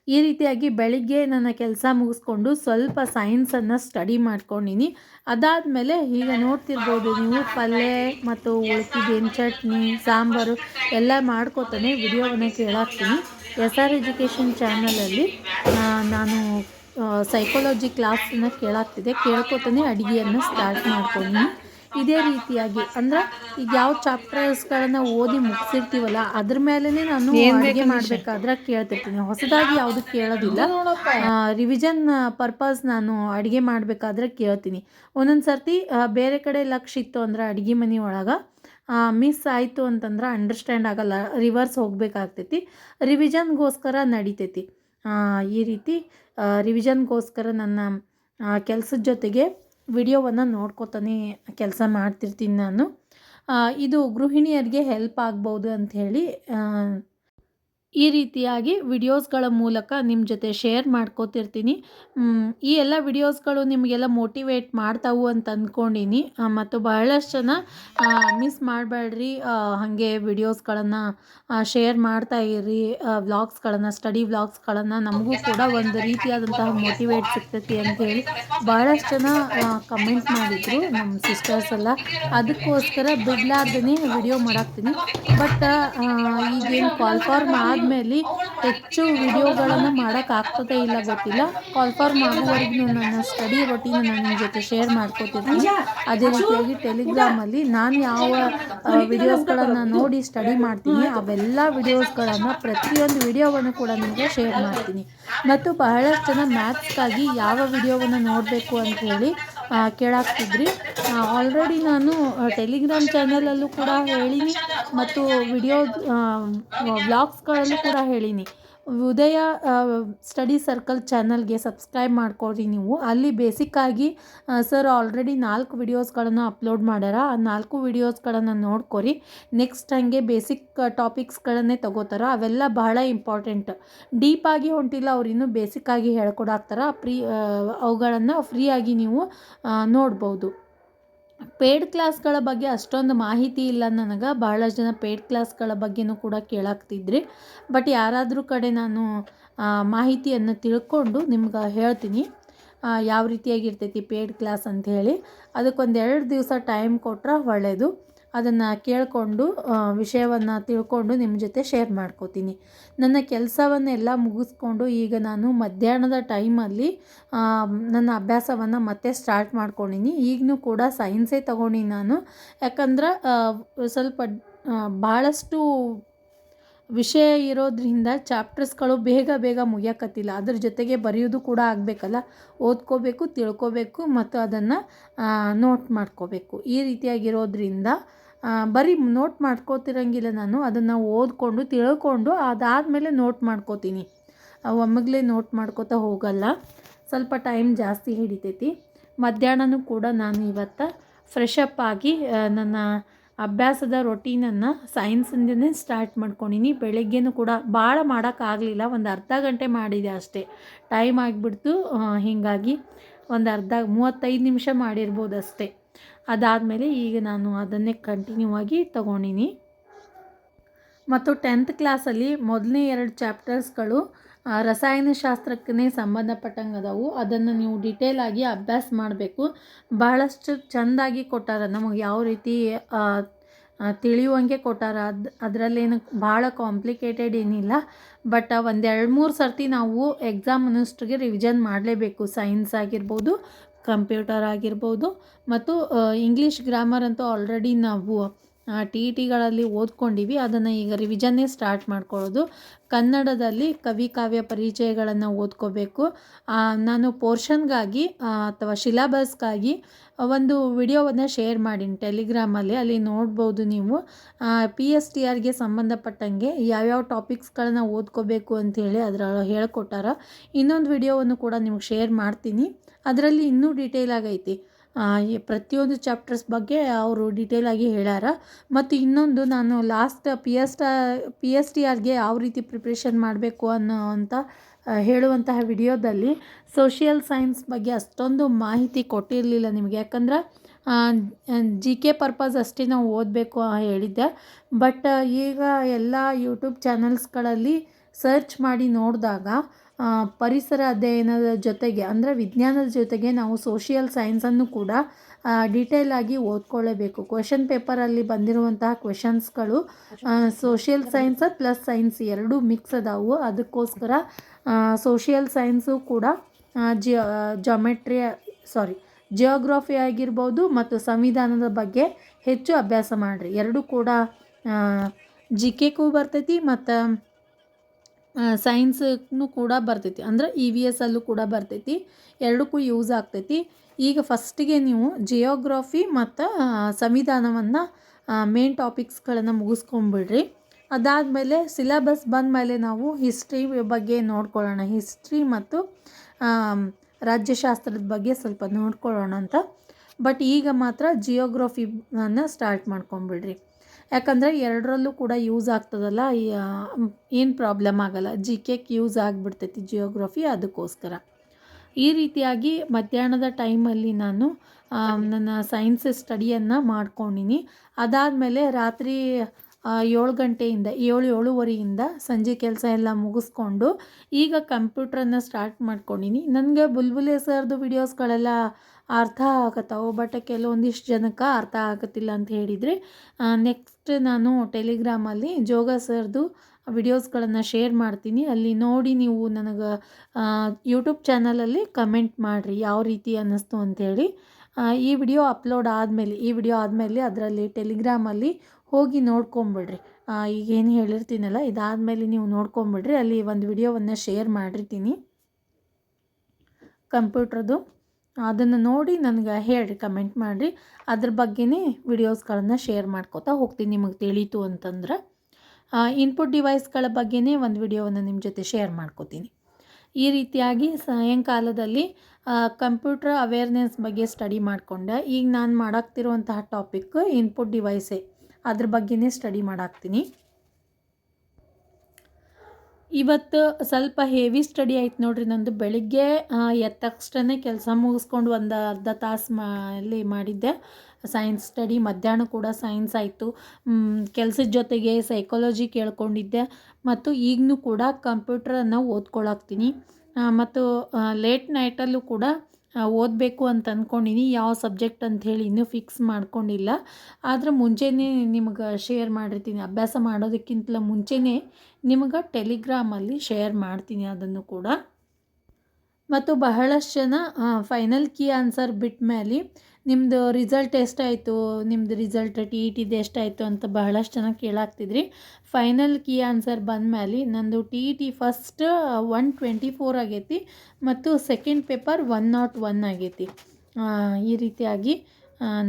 ಈ ರೀತಿಯಾಗಿ ಬೆಳಿಗ್ಗೆ ನನ್ನ ಕೆಲಸ ಮುಗಿಸ್ಕೊಂಡು ಸ್ವಲ್ಪ ಸೈನ್ಸನ್ನು ಸ್ಟಡಿ ಮಾಡ್ಕೊಂಡಿನಿ. ಅದಾದಮೇಲೆ ಈಗ ನೋಡ್ತಿರ್ಬೋದು ನೀವು ಪಲ್ಯ ಮತ್ತು ಉಳ್ಕಿದ್ದೇನು ಚಟ್ನಿ, ಸಾಂಬಾರು ಎಲ್ಲ ಮಾಡ್ಕೋತಾನೆ ವಿಡಿಯೋವನ್ನು ಕೇಳಾಕ್ತೀನಿ. ಎಸ್ ಆರ್ ಎಜುಕೇಷನ್ ಚಾನಲಲ್ಲಿ ನಾನು ಸೈಕಾಲಜಿ ಕ್ಲಾಸನ್ನ ಕೇಳಾಗ್ತಿದೆ. ಕೇಳ್ಕೊತಾನೆ ಅಡುಗೆಯನ್ನು ಸ್ಟಾರ್ಟ್ ಮಾಡ್ಕೊಂಡು ಇದೇ ರೀತಿಯಾಗಿ ಅಂದ್ರೆ ಈಗ ಯಾವ ಚಾಪ್ಟರ್ಸ್ಗಳನ್ನು ಓದಿ ಮುಗಿಸಿರ್ತೀವಲ್ಲ ಅದ್ರ ಮೇಲೇ ನಾನು ಅಡುಗೆ ಮಾಡಬೇಕಾದ್ರೆ ಕೇಳ್ತಿರ್ತೀನಿ. ಹೊಸದಾಗಿ ಯಾವುದು ಕೇಳೋದಿಲ್ಲ. ರಿವಿಷನ್ ಪರ್ಪಸ್ ನಾನು ಅಡುಗೆ ಮಾಡಬೇಕಾದ್ರೆ ಕೇಳ್ತೀನಿ. ಒಂದೊಂದು ಸರ್ತಿ ಬೇರೆ ಕಡೆ ಲಕ್ಷ ಇತ್ತು ಅಂದ್ರೆ ಅಡುಗೆ ಮನೆ ಒಳಗೆ ಮಿಸ್ ಆಯಿತು ಅಂತಂದ್ರೆ ಅಂಡರ್ಸ್ಟ್ಯಾಂಡ್ ಆಗಲ್ಲ. ರಿವರ್ಸ್ ಹೋಗ್ಬೇಕಾಗ್ತೈತಿ. ರಿವಿಷನ್ಗೋಸ್ಕರ ನಡಿತೈತಿ. ಈ ರೀತಿ ರಿವಿಷನ್ಗೋಸ್ಕರ ನನ್ನ ಕೆಲಸದ ಜೊತೆಗೆ ವಿಡಿಯೋವನ್ನು ನೋಡ್ಕೊತಾನೆ ಕೆಲಸ ಮಾಡ್ತಿರ್ತೀನಿ ನಾನು. ಇದು ಗೃಹಿಣಿಯರಿಗೆ ಹೆಲ್ಪ್ ಆಗ್ಬೋದು ಅಂಥೇಳಿ ಈ ರೀತಿಯಾಗಿ ವಿಡಿಯೋಸ್ಗಳ ಮೂಲಕ ನಿಮ್ಮ ಜೊತೆ ಶೇರ್ ಮಾಡ್ಕೋತಿರ್ತೀನಿ. ಈ ಎಲ್ಲ ವಿಡಿಯೋಸ್ಗಳು ನಿಮಗೆಲ್ಲ ಮೋಟಿವೇಟ್ ಮಾಡ್ತಾವು ಅಂತ ಅಂದ್ಕೊಂಡಿನಿ ಮತ್ತು ಬಹಳಷ್ಟು ಜನ ಮಿಸ್ ಮಾಡಬೇಡ್ರಿ ಹಾಗೆ ವಿಡಿಯೋಸ್ಗಳನ್ನು ಶೇರ್ ಮಾಡ್ತಾ ಇರ್ರಿ ವ್ಲಾಗ್ಸ್ಗಳನ್ನು, ಸ್ಟಡಿ ವ್ಲಾಗ್ಸ್ಗಳನ್ನು ನಮಗೂ ಕೂಡ ಒಂದು ರೀತಿಯಾದಂತಹ ಮೋಟಿವೇಟ್ ಸಿಗ್ತೈತಿ ಅಂಥೇಳಿ ಬಹಳಷ್ಟು ಜನ ಕಮೆಂಟ್ ಮಾಡಿದರು ನಮ್ಮ ಸಿಸ್ಟರ್ಸ್ ಎಲ್ಲ. ಅದಕ್ಕೋಸ್ಕರ ಬಿಡ್ಲಾರ್ದೇ ವಿಡಿಯೋ ಮಾಡಾಕ್ತೀನಿ. ಬಟ್ ಈಗೇನು ಕಾಲ್ ಫಾರ್ಮ್ ಆದಮೇಲೆ ಹೆಚ್ಚು ವಿಡಿಯೋಗಳನ್ನು ಮಾಡೋಕ್ಕಾಗ್ತದೆ ಇಲ್ಲ ಗೊತ್ತಿಲ್ಲ. ಕಾನ್ಫರ್ಮ್ ಆಗುವವರೆಗೂ ನನ್ನ ಸ್ಟಡಿ ರೊಟೀನ್ ನಾನು ನಿಮ್ಮ ಜೊತೆ ಶೇರ್ ಮಾಡ್ಕೋತಿದ್ದೀನಿ. ಅದೇ ರೀತಿಯಾಗಿ ಟೆಲಿಗ್ರಾಮಲ್ಲಿ ನಾನು ಯಾವ ವಿಡಿಯೋಸ್ಗಳನ್ನು ನೋಡಿ ಸ್ಟಡಿ ಮಾಡ್ತೀನಿ, ಅವೆಲ್ಲ ವಿಡಿಯೋಸ್ಗಳನ್ನು ಪ್ರತಿಯೊಂದು ವಿಡಿಯೋವನ್ನು ಕೂಡ ನಿಮಗೆ ಶೇರ್ ಮಾಡ್ತೀನಿ. ಮತ್ತು ಬಹಳಷ್ಟು ಜನ ಮ್ಯಾಥ್ಸ್ಗಾಗಿ ಯಾವ ವಿಡಿಯೋವನ್ನು ನೋಡಬೇಕು ಅಂತ ಹೇಳಿ ಆ, ಕೇಳಾಗ್ತಿದ್ರಿ ಆಲ್ರೆಡಿ ನಾನು ಟೆಲಿಗ್ರಾಮ್ ಚಾನಲಲ್ಲೂ ಕೂಡ ಹೇಳೀನಿ. ಮತ್ತು ವಿಡಿಯೋ ವ್ಲಾಗ್ಸ್ಗಳಲ್ಲೂ ಕೂಡ ಹೇಳೀನಿ. ಉದಯ ಸ್ಟಡಿ ಸರ್ಕಲ್ ಚಾನಲ್ಗೆ ಸಬ್ಸ್ಕ್ರೈಬ್ ಮಾಡ್ಕೊಳ್ರಿ ನೀವು. ಅಲ್ಲಿ ಬೇಸಿಕ್ಕಾಗಿ ಸರ್ ಆಲ್ರೆಡಿ ನಾಲ್ಕು ವಿಡಿಯೋಸ್ಗಳನ್ನು ಅಪ್ಲೋಡ್ ಮಾಡ್ಯಾರ. ಆ ನಾಲ್ಕು ವಿಡಿಯೋಸ್ಗಳನ್ನು ನೋಡ್ಕೊರಿ. ನೆಕ್ಸ್ಟ್ ಹಂಗೆ ಬೇಸಿಕ್ ಟಾಪಿಕ್ಸ್ಗಳನ್ನೇ ತಗೋತಾರ. ಅವೆಲ್ಲ ಬಹಳ ಇಂಪಾರ್ಟೆಂಟ್ ಡೀಪಾಗಿ ಹೊಂಟಿಲ್ಲ ಅವ್ರು ಇನ್ನೂ ಬೇಸಿಕ್ಕಾಗಿ ಹೇಳ್ಕೊಡಾಕ್ತಾರ. ಫ್ರೀ ಅವುಗಳನ್ನು ಫ್ರೀಯಾಗಿ ನೀವು ನೋಡ್ಬೋದು. ಪೇಯ್ಡ್ ಕ್ಲಾಸ್ಗಳ ಬಗ್ಗೆ ಅಷ್ಟೊಂದು ಮಾಹಿತಿ ಇಲ್ಲ ನನಗೆ. ಭಾಳಷ್ಟು ಜನ ಪೇಯ್ಡ್ ಕ್ಲಾಸ್ಗಳ ಬಗ್ಗೆನೂ ಕೂಡ ಕೇಳಾಕ್ತಿದ್ರಿ. ಬಟ್ ಯಾರಾದರೂ ಕಡೆ ನಾನು ಮಾಹಿತಿಯನ್ನು ತಿಳ್ಕೊಂಡು ನಿಮ್ಗೆ ಹೇಳ್ತೀನಿ. ಯಾವ ರೀತಿಯಾಗಿರ್ತೈತಿ ಪೇಯ್ಡ್ ಕ್ಲಾಸ್ ಅಂತ ಹೇಳಿ ಅದಕ್ಕೊಂದು ಎರಡು ದಿವಸ ಟೈಮ್ ಕೊಟ್ಟರೆ ಒಳ್ಳೆಯದು ಅದನ್ನು ಕೇಳಿಕೊಂಡು ವಿಷಯವನ್ನು ತಿಳ್ಕೊಂಡು ನಿಮ್ಮ ಜೊತೆ ಶೇರ್ ಮಾಡ್ಕೋತೀನಿ. ನನ್ನ ಕೆಲಸವನ್ನೆಲ್ಲ ಮುಗಿಸ್ಕೊಂಡು ಈಗ ನಾನು ಮಧ್ಯಾಹ್ನದ ಟೈಮಲ್ಲಿ ನನ್ನ ಅಭ್ಯಾಸವನ್ನು ಮತ್ತೆ ಸ್ಟಾರ್ಟ್ ಮಾಡ್ಕೊಂಡಿನಿ. ಈಗಲೂ ಕೂಡ ಸೈನ್ಸೇ ತಗೊಂಡಿ ನಾನು. ಯಾಕಂದ್ರೆ ಸ್ವಲ್ಪ ಭಾಳಷ್ಟು ವಿಷಯ ಇರೋದ್ರಿಂದ ಚಾಪ್ಟರ್ಸ್ಗಳು ಬೇಗ ಬೇಗ ಮುಗಿಯಕತ್ತಿಲ್ಲ. ಅದ್ರ ಜೊತೆಗೆ ಬರೆಯೋದು ಕೂಡ ಆಗಬೇಕಲ್ಲ. ಓದ್ಕೋಬೇಕು, ತಿಳ್ಕೋಬೇಕು, ಮತ್ತು ಅದನ್ನು ನೋಟ್ ಮಾಡ್ಕೋಬೇಕು. ಈ ರೀತಿಯಾಗಿರೋದ್ರಿಂದ ಬರೀ ನೋಟ್ ಮಾಡ್ಕೋತಿರಂಗಿಲ್ಲ ನಾನು. ಅದನ್ನು ಓದ್ಕೊಂಡು, ತಿಳ್ಕೊಂಡು, ಅದಾದಮೇಲೆ ನೋಟ್ ಮಾಡ್ಕೋತೀನಿ. ಒಮ್ಮಗಲೇ ನೋಟ್ ಮಾಡ್ಕೋತಾ ಹೋಗಲ್ಲ. ಸ್ವಲ್ಪ ಟೈಮ್ ಜಾಸ್ತಿ ಹಿಡಿತೈತಿ. ಮಧ್ಯಾಹ್ನನೂ ಕೂಡ ನಾನು ಇವತ್ತು ಫ್ರೆಶ್ ಅಪ್ ಆಗಿ ನನ್ನ ಅಭ್ಯಾಸದ ರೊಟೀನನ್ನು ಸೈನ್ಸಿಂದನೇ ಸ್ಟಾರ್ಟ್ ಮಾಡ್ಕೊಂಡಿನಿ. ಬೆಳಗ್ಗೆನೂ ಕೂಡ ಭಾಳ ಮಾಡೋಕ್ಕಾಗಲಿಲ್ಲ ಒಂದು ಅರ್ಧ ಗಂಟೆ ಮಾಡಿದೆ ಅಷ್ಟೇ. ಟೈಮ್ ಆಗಿಬಿಡ್ತು ಹೀಗಾಗಿ ಒಂದು ಅರ್ಧ, ಮೂವತ್ತೈದು ನಿಮಿಷ ಮಾಡಿರ್ಬೋದು ಅಷ್ಟೇ ಅದಾದಮೇಲೆ ಈಗ ನಾನು ಅದನ್ನೇ ಕಂಟಿನ್ಯೂ ಆಗಿ ತಗೊಂಡಿನಿ. ಮತ್ತು ಟೆಂತ್ ಕ್ಲಾಸಲ್ಲಿ ಮೊದಲನೇ ಎರಡು ಚಾಪ್ಟರ್ಸ್ಗಳು ರಸಾಯನಶಾಸ್ತ್ರಕ್ಕೇ ಸಂಬಂಧಪಟ್ಟಂಗೆ ಅದಾವು ಅದನ್ನು ನೀವು ಡಿಟೇಲ್ ಆಗಿ ಅಭ್ಯಾಸ ಮಾಡಬೇಕು. ಭಾಳಷ್ಟು ಚೆಂದಾಗಿ ಕೊಟ್ಟಾರ. ನಮಗೆ ಯಾವ ರೀತಿ ತಿಳಿಯುವಂಗೆ ಕೊಟ್ಟಾರ. ಅದು, ಅದರಲ್ಲೇನು ಭಾಳ ಕಾಂಪ್ಲಿಕೇಟೆಡ್ ಏನಿಲ್ಲ. ಬಟ್ ಒಂದೆರಡು ಮೂರು ಸರ್ತಿ ನಾವು ಎಕ್ಸಾಮ್ ಅನ್ನೋಷ್ಟಿಗೆ ರಿವಿಷನ್ ಮಾಡಲೇಬೇಕು. ಸೈನ್ಸ್ ಆಗಿರ್ಬೋದು ಕಂಪ್ಯೂಟರ್ ಆಗಿರ್ಬೋದು ಮತ್ತು ಇಂಗ್ಲೀಷ್ ಗ್ರಾಮರ್ ಅಂತೂ ಆಲ್ರೆಡಿ ನಾವು ಟಿ ಇ ಟಿಗಳಲ್ಲಿ ಓದ್ಕೊಂಡಿವಿ. ಅದನ್ನು ಈಗ ರಿವಿಜನ್ನೇ ಸ್ಟಾರ್ಟ್ ಮಾಡ್ಕೊಳ್ಳೋದು. ಕನ್ನಡದಲ್ಲಿ ಕವಿ ಕಾವ್ಯ ಪರಿಚಯಗಳನ್ನು ಓದ್ಕೋಬೇಕು. ನಾನು ಪೋರ್ಷನ್ಗಾಗಿ ಅಥವಾ ಶಿಲಾಬಸ್ಗಾಗಿ ಒಂದು ವಿಡಿಯೋವನ್ನು ಶೇರ್ ಮಾಡೀನಿ ಟೆಲಿಗ್ರಾಮಲ್ಲಿ ಅಲ್ಲಿ ನೋಡ್ಬೋದು ನೀವು. ಪಿ ಎಸ್ ಟಿ ಆರ್ಗೆ ಸಂಬಂಧಪಟ್ಟಂಗೆ ಯಾವ್ಯಾವ ಟಾಪಿಕ್ಸ್ಗಳನ್ನ ಓದ್ಕೋಬೇಕು ಅಂತೇಳಿ ಅದರ ಹೇಳ್ಕೊಟ್ಟಾರ. ಇನ್ನೊಂದು ವಿಡಿಯೋವನ್ನು ಕೂಡ ನಿಮ್ಗೆ ಶೇರ್ ಮಾಡ್ತೀನಿ. ಅದರಲ್ಲಿ ಇನ್ನೂ ಡೀಟೇಲ್ ಆಗೈತಿ. ಆ, ಪ್ರತಿಯೊಂದು ಚಾಪ್ಟರ್ಸ್ ಬಗ್ಗೆ ಅವರು ಡೀಟೇಲಾಗಿ ಹೇಳ್ಯಾರ. ಮತ್ತು ಇನ್ನೊಂದು ನಾನು last P S T P S T ಆರ್ಗೆ ಯಾವ ರೀತಿ ಪ್ರಿಪ್ರೇಷನ್ ಮಾಡಬೇಕು ಅನ್ನೋ ಅಂತ ಹೇಳುವಂತಹ ವಿಡಿಯೋದಲ್ಲಿ ಸೋಷಿಯಲ್ ಸೈನ್ಸ್ ಬಗ್ಗೆ ಅಷ್ಟೊಂದು ಮಾಹಿತಿ ಕೊಟ್ಟಿರಲಿಲ್ಲ ನಿಮಗೆ. ಯಾಕಂದ್ರೆ ಜಿ ಕೆ ಪರ್ಪಸ್ ಅಷ್ಟೇ ನಾವು ಓದಬೇಕು ಹೇಳಿದ್ದೆ. ಬಟ್ ಈಗ ಎಲ್ಲ ಯೂಟ್ಯೂಬ್ ಚಾನಲ್ಸ್ಗಳಲ್ಲಿ ಸರ್ಚ್ ಮಾಡಿ ನೋಡಿದಾಗ ಪರಿಸರ ಅಧ್ಯಯನದ ಜೊತೆಗೆ, ಅಂದರೆ ವಿಜ್ಞಾನದ ಜೊತೆಗೆ ನಾವು ಸೋಷಿಯಲ್ ಸೈನ್ಸನ್ನು ಕೂಡ ಡೀಟೇಲ್ ಆಗಿ ಓದ್ಕೊಳ್ಳೇಬೇಕು. ಕ್ವೆಶನ್ ಪೇಪರಲ್ಲಿ ಬಂದಿರುವಂತಹ ಕ್ವೆಶನ್ಸ್ಗಳು ಸೋಷಿಯಲ್ ಸೈನ್ಸ್ ಪ್ಲಸ್ ಸೈನ್ಸ್ ಎರಡೂ ಮಿಕ್ಸ್ ಅದಾವು. ಅದಕ್ಕೋಸ್ಕರ ಸೋಷಿಯಲ್ ಸೈನ್ಸು ಕೂಡ ಜಿಯೋ ಜಾಮೆಟ್ರಿ ಸಾರಿ ಜಿಯೋಗ್ರಫಿ ಆಗಿರ್ಬೋದು ಮತ್ತು ಸಂವಿಧಾನದ ಬಗ್ಗೆ ಹೆಚ್ಚು ಅಭ್ಯಾಸ ಮಾಡಿರಿ. ಎರಡೂ ಕೂಡ ಜಿ ಕೆಗೂ ಬರ್ತೈತಿ ಮತ್ತು ಸೈನ್ಸ್ನು ಕೂಡ ಬರ್ತೈತಿ. ಅಂದ್ರೆ ಇ ವಿ ಎಸ್ ಅಲ್ಲೂ ಕೂಡ ಬರ್ತೈತಿ. ಎರಡಕ್ಕೂ ಯೂಸ್ ಆಗ್ತೈತಿ. ಈಗ ಫಸ್ಟಿಗೆ ನೀವು ಜಿಯೋಗ್ರಫಿ ಮತ್ತು ಸಂವಿಧಾನವನ್ನು ಮೇನ್ ಟಾಪಿಕ್ಸ್ಗಳನ್ನು ಮುಗಿಸ್ಕೊಂಬಿಡ್ರಿ. ಅದಾದಮೇಲೆ ಸಿಲೆಬಸ್ ಬಂದಮೇಲೆ ನಾವು ಹಿಸ್ಟ್ರಿ ಬಗ್ಗೆ ನೋಡ್ಕೊಳ್ಳೋಣ. ಹಿಸ್ಟ್ರಿ ಮತ್ತು ರಾಜ್ಯಶಾಸ್ತ್ರದ ಬಗ್ಗೆ ಸ್ವಲ್ಪ ನೋಡ್ಕೊಳ್ಳೋಣ ಅಂತ. ಬಟ್ ಈಗ ಮಾತ್ರ ಜಿಯೋಗ್ರಫಿನ ಸ್ಟಾರ್ಟ್ ಮಾಡ್ಕೊಂಬಿಡ್ರಿ. ಯಾಕಂದರೆ ಎರಡರಲ್ಲೂ ಕೂಡ ಯೂಸ್ ಆಗ್ತದಲ್ಲ ಏನು ಪ್ರಾಬ್ಲಮ್ ಆಗಲ್ಲ. ಜಿ ಕೆಗೆ ಯೂಸ್ ಆಗಿಬಿಡ್ತೈತಿ ಜಿಯೋಗ್ರಫಿ ಅದಕ್ಕೋಸ್ಕರ. ಈ ರೀತಿಯಾಗಿ ಮಧ್ಯಾಹ್ನದ ಟೈಮಲ್ಲಿ ನಾನು ನನ್ನ ಸೈನ್ಸ್ ಸ್ಟಡಿಯನ್ನು ಮಾಡ್ಕೊಂಡಿನಿ. ಅದಾದಮೇಲೆ ರಾತ್ರಿ ಏಳು ಗಂಟೆಯಿಂದ, ಏಳು, ಏಳುವರೆಯಿಂದ ಸಂಜೆ ಕೆಲಸ ಎಲ್ಲ ಮುಗಿಸ್ಕೊಂಡು ಈಗ ಕಂಪ್ಯೂಟ್ರನ್ನು ಸ್ಟಾರ್ಟ್ ಮಾಡ್ಕೊಂಡಿನಿ. ನನಗೆ ಬುಲ್ಬುಲೆ ಸರ್ದು ವಿಡಿಯೋಸ್ಗಳೆಲ್ಲ ಅರ್ಥ ಆಗತ್ತವು ಬಟ್ ಕೆಲವೊಂದಿಷ್ಟು ಜನಕ್ಕೆ ಅರ್ಥ ಆಗತ್ತಿಲ್ಲ ಅಂತ ಹೇಳಿದರೆ ನೆಕ್ಸ್ಟ್ ನಾನು ಟೆಲಿಗ್ರಾಮಲ್ಲಿ ಜೋಗ ಸರ್ದು ವಿಡಿಯೋಸ್ಗಳನ್ನು ಶೇರ್ ಮಾಡ್ತೀನಿ. ಅಲ್ಲಿ ನೋಡಿ ನೀವು ನನಗೆ ಯೂಟ್ಯೂಬ್ ಚಾನಲಲ್ಲಿ ಕಮೆಂಟ್ ಮಾಡಿರಿ, ಯಾವ ರೀತಿ ಅನ್ನಿಸ್ತು ಅಂಥೇಳಿ ಈ ವಿಡಿಯೋ ಅಪ್ಲೋಡ್ ಆದಮೇಲೆ, ಈ ವಿಡಿಯೋ ಆದಮೇಲೆ ಅದರಲ್ಲಿ ಟೆಲಿಗ್ರಾಮಲ್ಲಿ ಹೋಗಿ ನೋಡ್ಕೊಂಬಿಡ್ರಿ. ಈಗೇನು ಹೇಳಿರ್ತೀನಲ್ಲ, ಇದಾದಮೇಲೆ ನೀವು ನೋಡ್ಕೊಂಬಿಡ್ರಿ, ಅಲ್ಲಿ ಒಂದು ವಿಡಿಯೋವನ್ನು ಶೇರ್ ಮಾಡಿರ್ತೀನಿ. ಕಂಪ್ಯೂಟ್ರದ್ದು ಅದನ್ನು ನೋಡಿ ನನಗೆ ಹೇಳಿರಿ ಕಮೆಂಟ್ ಮಾಡಿರಿ. ಅದ್ರ ಬಗ್ಗೆನೇ ವಿಡಿಯೋಸ್ಗಳನ್ನು ಶೇರ್ ಮಾಡ್ಕೋತಾ ಹೋಗ್ತೀನಿ ನಿಮಗೆ ತಿಳೀತು ಅಂತಂದ್ರೆ. ಇನ್ಪುಟ್ ಡಿವೈಸ್ಗಳ ಬಗ್ಗೆನೇ ಒಂದು ವಿಡಿಯೋವನ್ನು ನಿಮ್ಮ ಜೊತೆ ಶೇರ್ ಮಾಡ್ಕೋತೀನಿ. ಈ ರೀತಿಯಾಗಿ ಸಾಯಂಕಾಲದಲ್ಲಿ ಕಂಪ್ಯೂಟರ್ ಅವೇರ್ನೆಸ್ ಬಗ್ಗೆ ಸ್ಟಡಿ ಮಾಡಿಕೊಂಡೆ. ಈಗ ನಾನು ಮಾಡಾಕ್ತಿರುವಂತಹ ಟಾಪಿಕ್ ಇನ್ಪುಟ್ ಡಿವೈಸೇ ಅದ್ರ ಬಗ್ಗೆನೇ ಸ್ಟಡಿ ಮಾಡಾಕ್ತೀನಿ. ಇವತ್ತು ಸ್ವಲ್ಪ ಹೆವಿ ಸ್ಟಡಿ ಆಯ್ತು ನೋಡ್ರಿ ನಂದು. ಬೆಳಿಗ್ಗೆ ಎದ್ದ ಕೆಲಸ ಮುಗಿಸ್ಕೊಂಡು ಒಂದು ಅರ್ಧ ತಾಸು ಅಲ್ಲಿ ಮಾಡಿದ್ದೆ. ಸೈನ್ಸ್ ಸ್ಟಡಿ ಮಧ್ಯಾಹ್ನ ಕೂಡ ಸೈನ್ಸ್ ಆಯಿತು. ಕೆಲಸದ ಜೊತೆಗೆ ಸೈಕಾಲಜಿ ಕೇಳ್ಕೊಂಡಿದ್ದೆ. ಮತ್ತು ಈಗಲೂ ಕೂಡ ಕಂಪ್ಯೂಟ್ರನ್ನು ಓದ್ಕೊಳಕ್ತೀನಿ ಮತ್ತು ಲೇಟ್ ನೈಟಲ್ಲೂ ಕೂಡ ಓದಬೇಕು ಅಂತ ಅಂದ್ಕೊಂಡಿನಿ ಯಾವ ಸಬ್ಜೆಕ್ಟ್ ಅಂತ ಹೇಳಿ ಇನ್ನೂ ಫಿಕ್ಸ್ ಮಾಡ್ಕೊಂಡಿಲ್ಲ. ಆದರೆ ಮುಂಚೆನೇ ನಿಮ್ಗೆ ಶೇರ್ ಮಾಡಿರ್ತೀನಿ. ಅಭ್ಯಾಸ ಮಾಡೋದಕ್ಕಿಂತಲೂ ಮುಂಚೆನೇ ನಿಮ್ಗೆ ಟೆಲಿಗ್ರಾಮಲ್ಲಿ ಶೇರ್ ಮಾಡ್ತೀನಿ ಅದನ್ನು ಕೂಡ. ಮತ್ತು ಬಹಳಷ್ಟು ಜನ ಫೈನಲ್ ಕೀ ಆನ್ಸರ್ ಬಿಟ್ಟ ಮೇಲೆ ನಿಮ್ಮದು ರಿಸಲ್ಟ್ ಎಷ್ಟಾಯಿತು ನಿಮ್ಮದು ರಿಸಲ್ಟ್ ಟಿ ಇ ಟಿದು ಎಷ್ಟಾಯಿತು ಅಂತ ಬಹಳಷ್ಟು ಜನ ಕೇಳಾಕ್ತಿದ್ರಿ. ಫೈನಲ್ ಕೀ ಆನ್ಸರ್ ಬಂದಮೇಲೆ ನಂದು T E T first one twenty four ಆಗೈತಿ ಮತ್ತು second paper one nought one ಆಗೈತಿ. ಈ ರೀತಿಯಾಗಿ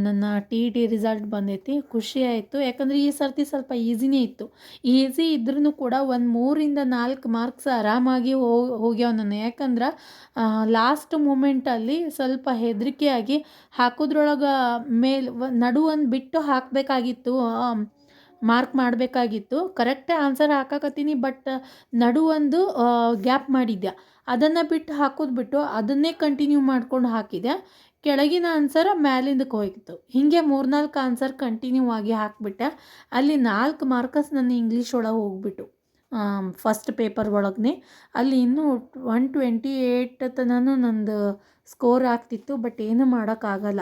ನನ್ನ ಟಿ ಇ ಟಿ ರಿಸಲ್ಟ್ ಬಂದೈತಿ. ಖುಷಿ ಆಯಿತು. ಯಾಕಂದರೆ ಈ ಸರ್ತಿ ಸ್ವಲ್ಪ ಈಸಿನೇ ಇತ್ತು. ಈಸಿ ಇದ್ರೂ ಕೂಡ ಒಂದು ಮೂರಿಂದ ನಾಲ್ಕು ಮಾರ್ಕ್ಸ್ ಆರಾಮಾಗಿ ಹೋಗ್ಯಾವ ನಾನು ಯಾಕಂದ್ರೆ ಲಾಸ್ಟ್ ಮೂಮೆಂಟಲ್ಲಿ ಸ್ವಲ್ಪ ಹೆದರಿಕೆಯಾಗಿ ಹಾಕೋದ್ರೊಳಗೆ ಮೇಲ್ ನಡು ಬಿಟ್ಟು ಹಾಕಬೇಕಾಗಿತ್ತು ಮಾರ್ಕ್ ಮಾಡಬೇಕಾಗಿತ್ತು. ಕರೆಕ್ಟ್ ಆನ್ಸರ್ ಹಾಕಕತ್ತೀನಿ ಬಟ್ ನಡು ಒಂದು ಗ್ಯಾಪ್ ಮಾಡಿದ್ದೆ ಅದನ್ನು ಬಿಟ್ಟು ಹಾಕೋದ್ಬಿಟ್ಟು ಅದನ್ನೇ ಕಂಟಿನ್ಯೂ ಮಾಡ್ಕೊಂಡು ಹಾಕಿದೆ ಕೆಳಗಿನ ಆನ್ಸರ್ ಮ್ಯಾಲಿಂದಕ್ಕೆ ಹೋಗಿತ್ತು ಹೀಗೆ ಮೂರ್ನಾಲ್ಕು ಆನ್ಸರ್ ಕಂಟಿನ್ಯೂ ಆಗಿ ಹಾಕಿಬಿಟ್ಟೆ. ಅಲ್ಲಿ ನಾಲ್ಕು ಮಾರ್ಕಸ್ ನನ್ನ ಇಂಗ್ಲೀಷ್ ಒಳಗೆ ಹೋಗ್ಬಿಟ್ಟು ಫಸ್ಟ್ ಪೇಪರ್ ಒಳಗೆ ಅಲ್ಲಿ ಇನ್ನೂ ಒನ್ ಟ್ವೆಂಟಿ ಏಯ್ಟ್ ತನೂ ನಂದು ಸ್ಕೋರ್ ಆಗ್ತಿತ್ತು ಬಟ್ ಏನು ಮಾಡೋಕ್ಕಾಗಲ್ಲ.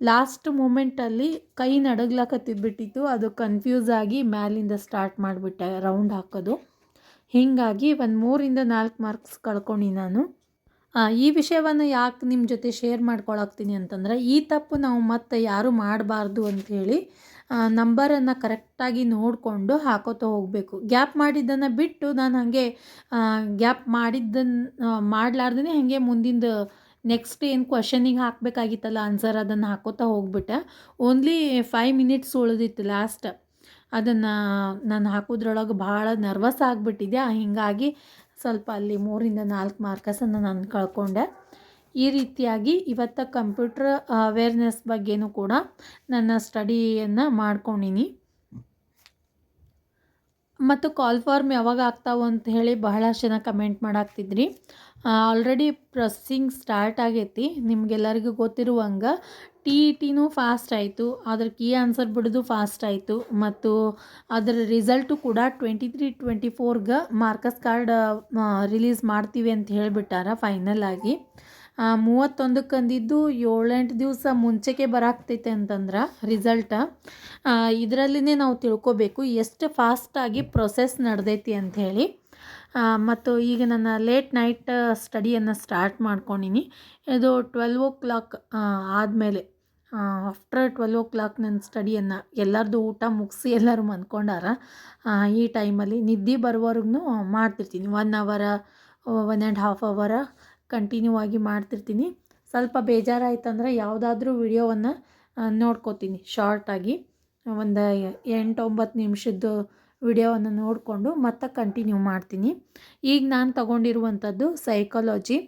ಲಾಸ್ಟ್ ಮೂಮೆಂಟಲ್ಲಿ ಕೈ ನಡಗ್ಲಾಕತ್ತಿದ್ಬಿಟ್ಟಿತ್ತು. ಅದು ಕನ್ಫ್ಯೂಸ್ ಆಗಿ ಮ್ಯಾಲಿಂದ ಸ್ಟಾರ್ಟ್ ಮಾಡಿಬಿಟ್ಟೆ ರೌಂಡ್ ಹಾಕೋದು. ಹೀಗಾಗಿ ಒಂದು ಮೂರಿಂದ ನಾಲ್ಕು ಮಾರ್ಕ್ಸ್ ಕಳ್ಕೊಂಡು ನಾನು. ಈ ವಿಷಯವನ್ನು ಯಾಕೆ ನಿಮ್ಮ ಜೊತೆ ಶೇರ್ ಮಾಡ್ಕೊಳಕ್ತೀನಿ ಅಂತಂದ್ರೆ, ಈ ತಪ್ಪು ನಾವು ಮತ್ತೆ ಯಾರೂ ಮಾಡಬಾರ್ದು ಅಂಥೇಳಿ ನಂಬರನ್ನು ಕರೆಕ್ಟಾಗಿ ನೋಡಿಕೊಂಡು ಹಾಕೋತಾ ಹೋಗಬೇಕು. ಗ್ಯಾಪ್ ಮಾಡಿದ್ದನ್ನು ಬಿಟ್ಟು ನಾನು ಹಾಗೆ ಗ್ಯಾಪ್ ಮಾಡಿದ್ದನ್ನು ಮಾಡಲಾರ್ದೇ ಹಾಗೆ ಮುಂದಿನ ನೆಕ್ಸ್ಟ್ ಏನು ಕ್ವಶನಿಗೆ ಹಾಕಬೇಕಾಗಿತ್ತಲ್ಲ ಆನ್ಸರ್ ಅದನ್ನು ಹಾಕೋತಾ ಹೋಗ್ಬಿಟ್ಟೆ. ಓನ್ಲಿ ಫೈವ್ ಮಿನಿಟ್ಸ್ ಉಳಿದಿತ್ತು ಲಾಸ್ಟ್ ಅದನ್ನು ನಾನು ಹಾಕೋದ್ರೊಳಗೆ ಭಾಳ ನರ್ವಸ್ ಆಗಿಬಿಟ್ಟಿದೆ ಹೀಗಾಗಿ ಸ್ವಲ್ಪ ಅಲ್ಲಿ ಮೂರಿಂದ ನಾಲ್ಕು ಮಾರ್ಕಸನ್ನು ನಾನು ಕಳ್ಕೊಂಡೆ. ಈ ರೀತಿಯಾಗಿ ಇವತ್ತು ಕಂಪ್ಯೂಟ್ರ್ ಅವೇರ್ನೆಸ್ ಬಗ್ಗೆನೂ ಕೂಡ ನನ್ನ ಸ್ಟಡಿಯನ್ನು ಮಾಡ್ಕೊಂಡಿನಿ. ಮತ್ತು ಕಾಲ್ ಫಾರ್ಮ್ ಯಾವಾಗ ಆಗ್ತಾವೆ ಅಂತ ಹೇಳಿ ಬಹಳಷ್ಟು ಜನ ಕಮೆಂಟ್ ಮಾಡಾಕ್ತಿದ್ರಿ. ಆಲ್ರೆಡಿ ಪ್ರೊಸೆಸಿಂಗ್ ಸ್ಟಾರ್ಟ್ ಆಗೈತಿ. ನಿಮಗೆಲ್ಲರಿಗೂ ಗೊತ್ತಿರುವಂಗೆ ಟಿ ಇ ಟಿನೂ ಫಾಸ್ಟ್ ಆಯಿತು, ಅದ್ರ ಕೀ ಆನ್ಸರ್ ಬಿಡೋದು ಫಾಸ್ಟ್ ಆಯಿತು, ಮತ್ತು ಅದರ ರಿಸಲ್ಟು ಕೂಡ ಟ್ವೆಂಟಿ ತ್ರೀ ಟ್ವೆಂಟಿ ಫೋರ್ಗೆ ಮಾರ್ಕಸ್ ಕಾರ್ಡ್ ರಿಲೀಸ್ ಮಾಡ್ತೀವಿ ಅಂತ ಹೇಳಿಬಿಟ್ಟಾರ ಫೈನಲ್ ಆಗಿ. ಮೂವತ್ತೊಂದಕ್ಕೆ ಅಂದಿದ್ದು ಏಳೆಂಟು ದಿವಸ ಮುಂಚೆಗೆ ಬರಾಕ್ತೈತೆ ಅಂತಂದ್ರೆ ರಿಸಲ್ಟ ಇದರಲ್ಲಿನೇ ನಾವು ತಿಳ್ಕೊಬೇಕು ಎಷ್ಟು ಫಾಸ್ಟಾಗಿ ಪ್ರೊಸೆಸ್ ನಡೆದೈತಿ ಅಂಥೇಳಿ ಮತ್ತು ಈಗ ನನ್ನ ಲೇಟ್ ನೈಟ್ ಸ್ಟಡಿಯನ್ನು ಸ್ಟಾರ್ಟ್ ಮಾಡ್ಕೊಂಡಿನಿ. ಇದು ಟ್ವೆಲ್ವ್ ಓ ಕ್ಲಾಕ್ ಆದಮೇಲೆ. ಆಫ್ಟರ್ ಟ್ವೆಲ್ ಓ ಕ್ಲಾಕ್ ನನ್ನ ಸ್ಟಡಿಯನ್ನು ಎಲ್ಲರದು ಊಟ ಮುಗಿಸಿ ಎಲ್ಲರೂ ಮನ್ಕೊಂಡಾರ ಈ ಟೈಮಲ್ಲಿ ನಿದ್ದೆ ಬರೋವರೆಗೂ ಮಾಡ್ತಿರ್ತೀನಿ. One hour one and half hour continue ಆಗಿ ಮಾಡ್ತಿರ್ತೀನಿ. ಸ್ವಲ್ಪ ಬೇಜಾರಾಯ್ತಂದ್ರೆ ಯಾವುದಾದ್ರೂ ವಿಡಿಯೋವನ್ನು ನೋಡ್ಕೋತೀನಿ. ಶಾರ್ಟಾಗಿ ಒಂದು ಎಂಟು ಒಂಬತ್ತು ನಿಮಿಷದ್ದು ವಿಡಿಯೋವನ್ನು ನೋಡಿಕೊಂಡು ಮತ್ತೆ ಕಂಟಿನ್ಯೂ ಮಾಡ್ತೀನಿ. ಈಗ ನಾನು ತಗೊಂಡಿರುವಂಥದ್ದು ಸೈಕಾಲಜಿ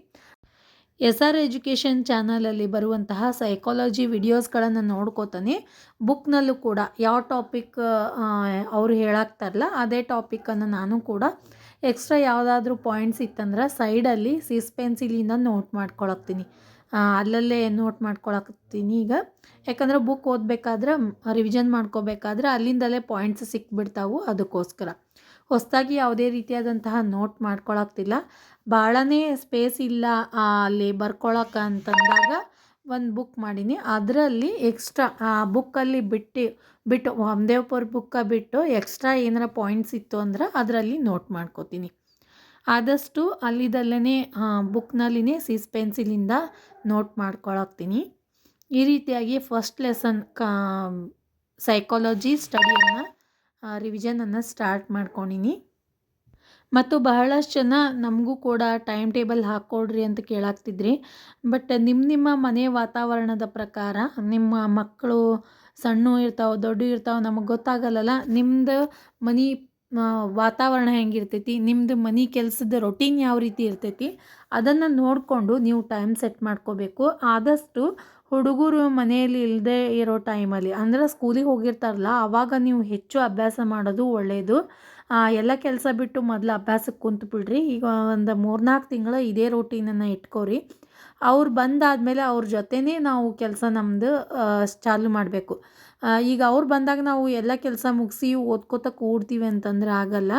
ಎಸ್ ಆರ್ ಎಜುಕೇಷನ್ ಚಾನಲಲ್ಲಿ ಬರುವಂತಹ ಸೈಕಾಲಜಿ ವಿಡಿಯೋಸ್ಗಳನ್ನು ನೋಡ್ಕೋತಾನೆ ಬುಕ್ನಲ್ಲೂ ಕೂಡ ಯಾವ ಟಾಪಿಕ್ ಅವರು ಹೇಳಾಕ್ತಾರಲ್ಲ ಅದೇ ಟಾಪಿಕ್ಕನ್ನು ನಾನು ಕೂಡ ಎಕ್ಸ್ಟ್ರಾ ಯಾವುದಾದ್ರೂ ಪಾಯಿಂಟ್ಸ್ ಇತ್ತಂದ್ರೆ ಸೈಡಲ್ಲಿ ಸಿಸ್ ಪೆನ್ಸಿಲಿಂದ ನೋಟ್ ಮಾಡ್ಕೊಳಕ್ತೀನಿ ಅಲ್ಲಲ್ಲೇ ನೋಟ್ ಮಾಡ್ಕೊಳಕ್ತೀನಿ ಈಗ. ಯಾಕಂದ್ರೆ ಬುಕ್ ಓದಬೇಕಾದ್ರೆ ರಿವಿಷನ್ ಮಾಡ್ಕೋಬೇಕಾದ್ರೆ ಅಲ್ಲಿಂದಲೇ ಪಾಯಿಂಟ್ಸ್ ಸಿಕ್ಬಿಡ್ತಾವು ಅದಕ್ಕೋಸ್ಕರ. ಹೊಸದಾಗಿ ಯಾವುದೇ ರೀತಿಯಾದಂತಹ ನೋಟ್ ಮಾಡ್ಕೊಳಕ್ತಿಲ್ಲ. ಭಾಳನೇ ಸ್ಪೇಸ್ ಇಲ್ಲ ಅಲ್ಲಿ ಬರ್ಕೊಳಕ್ಕೆ ಅಂತಂದಾಗ ಒಂದು ಬುಕ್ ಮಾಡೀನಿ. ಅದರಲ್ಲಿ ಎಕ್ಸ್ಟ್ರಾ ಆ ಬುಕ್ಕಲ್ಲಿ ಬಿಟ್ಟು ಬಿಟ್ಟು ವಾಮದೇವಪುರ ಬುಕ್ಕ ಬಿಟ್ಟು ಎಕ್ಸ್ಟ್ರಾ ಏನಾರ ಪಾಯಿಂಟ್ಸ್ ಇತ್ತು ಅಂದ್ರೆ ಅದರಲ್ಲಿ ನೋಟ್ ಮಾಡ್ಕೋತೀನಿ. ಆದಷ್ಟು ಅಲ್ಲಿದಲ್ಲೇ ಬುಕ್ನಲ್ಲಿನೇ ಸೀಸ್ ಪೆನ್ಸಿಲಿಂದ ನೋಟ್ ಮಾಡ್ಕೊಳಕ್ತೀನಿ. ಈ ರೀತಿಯಾಗಿ ಫಸ್ಟ್ ಲೆಸನ್ ಕಾ ಸೈಕಾಲಜಿ ಸ್ಟಡಿಯನ್ನು ರಿವಿಷನನ್ನು ಸ್ಟಾರ್ಟ್ ಮಾಡ್ಕೊಂಡಿನಿ. ಮತ್ತು ಬಹಳಷ್ಟು ಜನ ನಮಗೂ ಕೂಡ ಟೈಮ್ ಟೇಬಲ್ ಹಾಕ್ಕೊಡ್ರಿ ಅಂತ ಕೇಳಾಕ್ತಿದ್ರಿ. ಬಟ್ ನಿಮ್ಮ ನಿಮ್ಮ ಮನೆ ವಾತಾವರಣದ ಪ್ರಕಾರ, ನಿಮ್ಮ ಮಕ್ಕಳು ಸಣ್ಣ ಇರ್ತಾವೆ, ದೊಡ್ಡ ಇರ್ತಾವೆ, ನಮಗೆ ಗೊತ್ತಾಗಲ್ಲಲ್ಲ ನಿಮ್ಮದು ಮನೆ ವಾತಾವರಣ ಹೆಂಗಿರ್ತೈತಿ ನಿಮ್ಮದು ಮನೆ ಕೆಲಸದ ರೊಟೀನ್ ಯಾವ ರೀತಿ ಇರ್ತೈತಿ, ಅದನ್ನು ನೋಡಿಕೊಂಡು ನೀವು ಟೈಮ್ ಸೆಟ್ ಮಾಡ್ಕೋಬೇಕು. ಆದಷ್ಟು ಹುಡುಗರು ಮನೆಯಲ್ಲಿ ಇಲ್ಲದೆ ಇರೋ ಟೈಮಲ್ಲಿ ಅಂದರೆ ಸ್ಕೂಲಿಗೆ ಹೋಗಿರ್ತಾರಲ್ಲ ಆವಾಗ ನೀವು ಹೆಚ್ಚು ಅಭ್ಯಾಸ ಮಾಡೋದು ಒಳ್ಳೆಯದು ಎಲ್ಲ ಕೆಲಸ ಬಿಟ್ಟು ಮೊದಲು ಅಭ್ಯಾಸಕ್ಕೆ ಕುಂತು ಬಿಡ್ರಿ. ಈಗ ಒಂದು ಮೂರ್ನಾಲ್ಕು ತಿಂಗಳು ಇದೇ ರೂಟೀನನ್ನು ಇಟ್ಕೋರಿ. ಅವ್ರು ಬಂದಾದಮೇಲೆ ಅವ್ರ ಜೊತೆನೇ ನಾವು ಕೆಲಸ ನಮ್ಮದು ಚಾಲು ಮಾಡಬೇಕು. ಈಗ ಅವ್ರು ಬಂದಾಗ ನಾವು ಎಲ್ಲ ಕೆಲಸ ಮುಗಿಸಿ ಓದ್ಕೋತಾ ಕೂಡ್ತೀವಿ ಅಂತಂದ್ರೆ ಆಗಲ್ಲ.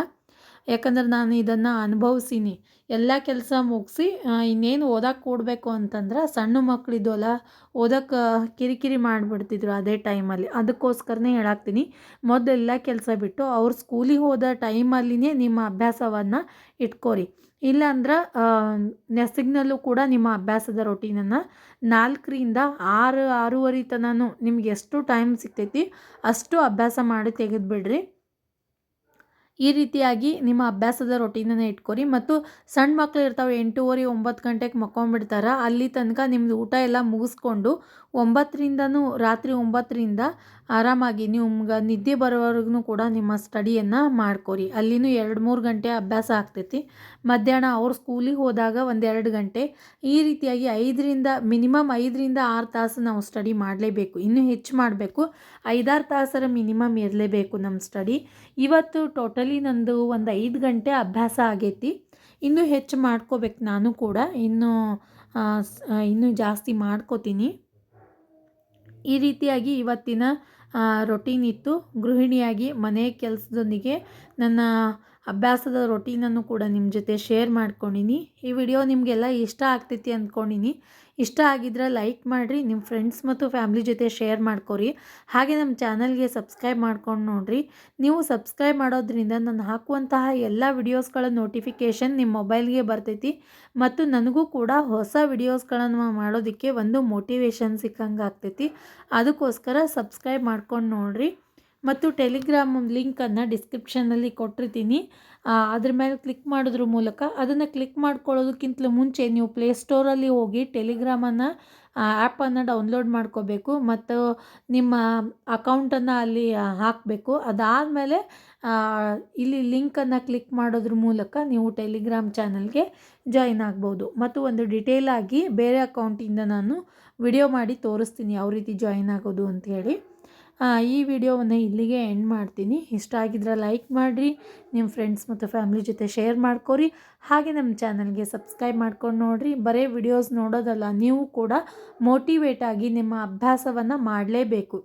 ಯಾಕಂದ್ರೆ ನಾನು ಇದನ್ನು ಅನುಭವಿಸೀನಿ. ಎಲ್ಲ ಕೆಲಸ ಮುಗಿಸಿ ಇನ್ನೇನು ಓದಕ್ಕೆ ಕೂಡಬೇಕು ಅಂತಂದ್ರೆ ಸಣ್ಣ ಮಕ್ಕಳಿದ್ವಲ್ಲ ಓದಕ್ಕೆ ಕಿರಿಕಿರಿ ಮಾಡಿಬಿಡ್ತಿದ್ರು ಅದೇ ಟೈಮಲ್ಲಿ. ಅದಕ್ಕೋಸ್ಕರನೇ ಹೇಳಾಕ್ತೀನಿ. ಮೊದಲೆಲ್ಲ ಕೆಲಸ ಬಿಟ್ಟು ಅವ್ರು ಸ್ಕೂಲಿಗೆ ಹೋದ ಟೈಮಲ್ಲಿನೇ ನಿಮ್ಮ ಅಭ್ಯಾಸವನ್ನು ಇಟ್ಕೋರಿ. ಇಲ್ಲಾಂದ್ರೆ ನೆಸಿಗ್ನಲ್ಲೂ ಕೂಡ ನಿಮ್ಮ ಅಭ್ಯಾಸದ ರೊಟೀನನ್ನು ನಾಲ್ಕರಿಂದ ಆರು, ಆರೂವರೆ ತನೂ ನಿಮ್ಗೆ ಎಷ್ಟು ಟೈಮ್ ಸಿಗ್ತೈತಿ ಅಷ್ಟು ಅಭ್ಯಾಸ ಮಾಡಿ ತೆಗೆದುಬಿಡ್ರಿ. ಈ ರೀತಿಯಾಗಿ ನಿಮ್ಮ ಅಭ್ಯಾಸದ ರೊಟೀನನ್ನು ಇಟ್ಕೊರಿ ಮತ್ತು ಸಣ್ಣ ಮಕ್ಕಳು ಇರ್ತಾವೆ ಎಂಟೂವರೆ, ಒಂಬತ್ತು ಗಂಟೆಗೆ ಮಕ್ಕೊಂಬಿಡ್ತಾರೆ, ಅಲ್ಲಿ ತನಕ ನಿಮ್ಮದು ಊಟ ಎಲ್ಲ ಮುಗಿಸ್ಕೊಂಡು ಒಂಬತ್ತರಿಂದನೂ ರಾತ್ರಿ ಒಂಬತ್ತರಿಂದ ಆರಾಮಾಗಿ ನಿಮ್ಗೆ ನಿದ್ದೆ ಬರೋವರೆಗೂ ಕೂಡ ನಿಮ್ಮ ಸ್ಟಡಿಯನ್ನು ಮಾಡ್ಕೊರಿ. ಅಲ್ಲಿನೂ ಎರಡು ಮೂರು ಗಂಟೆ ಅಭ್ಯಾಸ ಆಗ್ತೈತಿ. ಮಧ್ಯಾಹ್ನ ಅವ್ರ ಸ್ಕೂಲಿಗೆ ಹೋದಾಗ ಒಂದೆರಡು ಗಂಟೆ. ಈ ರೀತಿಯಾಗಿ ಐದರಿಂದ ಮಿನಿಮಮ್ ಐದರಿಂದ ಆರು ತಾಸು ನಾವು ಸ್ಟಡಿ ಮಾಡಲೇಬೇಕು. ಇನ್ನೂ ಹೆಚ್ಚು ಮಾಡಬೇಕು. ಐದಾರು ತಾಸರ ಮಿನಿಮಮ್ ಇರಲೇಬೇಕು ನಮ್ಮ ಸ್ಟಡಿ. ಇವತ್ತು ಟೋಟಲಿ ನಂದು ಒಂದು ಐದು ಗಂಟೆ ಅಭ್ಯಾಸ ಆಗೈತಿ. ಇನ್ನೂ ಹೆಚ್ಚು ಮಾಡ್ಕೋಬೇಕು ನಾನು ಕೂಡ. ಇನ್ನೂ ಇನ್ನೂ ಜಾಸ್ತಿ ಮಾಡ್ಕೋತೀನಿ. ಈ ರೀತಿಯಾಗಿ ಇವತ್ತಿನ ರೊಟೀನ್ ಇತ್ತು. ಗೃಹಿಣಿಯಾಗಿ ಮನೆ ಕೆಲಸದೊಂದಿಗೆ ನನ್ನ ಅಭ್ಯಾಸದ ರೊಟೀನನ್ನು ಕೂಡ ನಿಮ್ಮ ಜೊತೆ ಶೇರ್ ಮಾಡ್ಕೊಂಡಿನಿ. ಈ ವಿಡಿಯೋ ನಿಮಗೆಲ್ಲ ಇಷ್ಟ ಆಗ್ತೈತಿ ಅಂದ್ಕೊಂಡಿನಿ ಇಷ್ಟ ಆಗಿದ್ರೆ ಲೈಕ್ ಮಾಡಿರಿ ನಿಮ್ಮ ಫ್ರೆಂಡ್ಸ್ ಮತ್ತು ಫ್ಯಾಮ್ಲಿ ಜೊತೆ ಶೇರ್ ಮಾಡ್ಕೊರಿ. ಹಾಗೆ ನಮ್ಮ ಚಾನಲ್ಗೆ ಸಬ್ಸ್ಕ್ರೈಬ್ ಮಾಡ್ಕೊಂಡು ನೋಡಿರಿ. ನೀವು ಸಬ್ಸ್ಕ್ರೈಬ್ ಮಾಡೋದ್ರಿಂದ ನಾನು ಹಾಕುವಂತಹ ಎಲ್ಲ ವಿಡಿಯೋಸ್ಗಳ ನೋಟಿಫಿಕೇಷನ್ ನಿಮ್ಮ ಮೊಬೈಲ್ಗೆ ಬರ್ತೈತಿ. ಮತ್ತು ನನಗೂ ಕೂಡ ಹೊಸ ವಿಡಿಯೋಸ್ಗಳನ್ನು ಮಾಡೋದಕ್ಕೆ ಒಂದು ಮೋಟಿವೇಶನ್ ಸಿಕ್ಕಂಗೆ ಆಗ್ತೈತಿ ಅದಕ್ಕೋಸ್ಕರ ಸಬ್ಸ್ಕ್ರೈಬ್ ಮಾಡ್ಕೊಂಡು ನೋಡಿರಿ. ಮತ್ತು ಟೆಲಿಗ್ರಾಮ್ ಲಿಂಕನ್ನು ಡಿಸ್ಕ್ರಿಪ್ಷನಲ್ಲಿ ಕೊಟ್ಟಿರ್ತೀನಿ. ಅದ್ರ ಮೇಲೆ ಕ್ಲಿಕ್ ಮಾಡೋದ್ರ ಮೂಲಕ ಅದನ್ನು ಕ್ಲಿಕ್ ಮಾಡ್ಕೊಳ್ಳೋದಕ್ಕಿಂತಲೂ ಮುಂಚೆ ನೀವು ಪ್ಲೇಸ್ಟೋರಲ್ಲಿ ಹೋಗಿ ಟೆಲಿಗ್ರಾಮನ್ನು ಆ್ಯಪನ್ನು ಡೌನ್ಲೋಡ್ ಮಾಡ್ಕೋಬೇಕು ಮತ್ತು ನಿಮ್ಮ ಅಕೌಂಟನ್ನು ಅಲ್ಲಿ ಹಾಕಬೇಕು. ಅದಾದಮೇಲೆ ಇಲ್ಲಿ ಲಿಂಕನ್ನು ಕ್ಲಿಕ್ ಮಾಡೋದ್ರ ಮೂಲಕ ನೀವು ಟೆಲಿಗ್ರಾಮ್ ಚಾನಲ್ಗೆ ಜಾಯಿನ್ ಆಗ್ಬೋದು. ಮತ್ತು ಒಂದು ಡಿಟೇಲ್ ಆಗಿ ಬೇರೆ ಅಕೌಂಟಿಂದ ನಾನು ವಿಡಿಯೋ ಮಾಡಿ ತೋರಿಸ್ತೀನಿ, ಯಾವ ರೀತಿ ಜಾಯಿನ್ ಆಗೋದು ಅಂಥೇಳಿ ಈ ವಿಡಿಯೋವನ್ನು ಇಲ್ಲಿಗೆ ಎಂಡ್ ಮಾಡ್ತೀನಿ. ಇಷ್ಟ ಆಗಿದ್ರೆ ಲೈಕ್ ಮಾಡಿರಿ ನಿಮ್ಮ ಫ್ರೆಂಡ್ಸ್ ಮತ್ತು ಫ್ಯಾಮಿಲಿ ಜೊತೆ ಶೇರ್ ಮಾಡ್ಕೊರಿ. ಹಾಗೆ ನಮ್ಮ ಚಾನಲ್ಗೆ ಸಬ್ಸ್ಕ್ರೈಬ್ ಮಾಡ್ಕೊಂಡು ನೋಡಿರಿ. ಬರೀ ವಿಡಿಯೋಸ್ ನೋಡೋದಲ್ಲ, ನೀವು ಕೂಡ ಮೋಟಿವೇಟ್ ಆಗಿ ನಿಮ್ಮ ಅಭ್ಯಾಸವನ್ನು ಮಾಡಲೇಬೇಕು.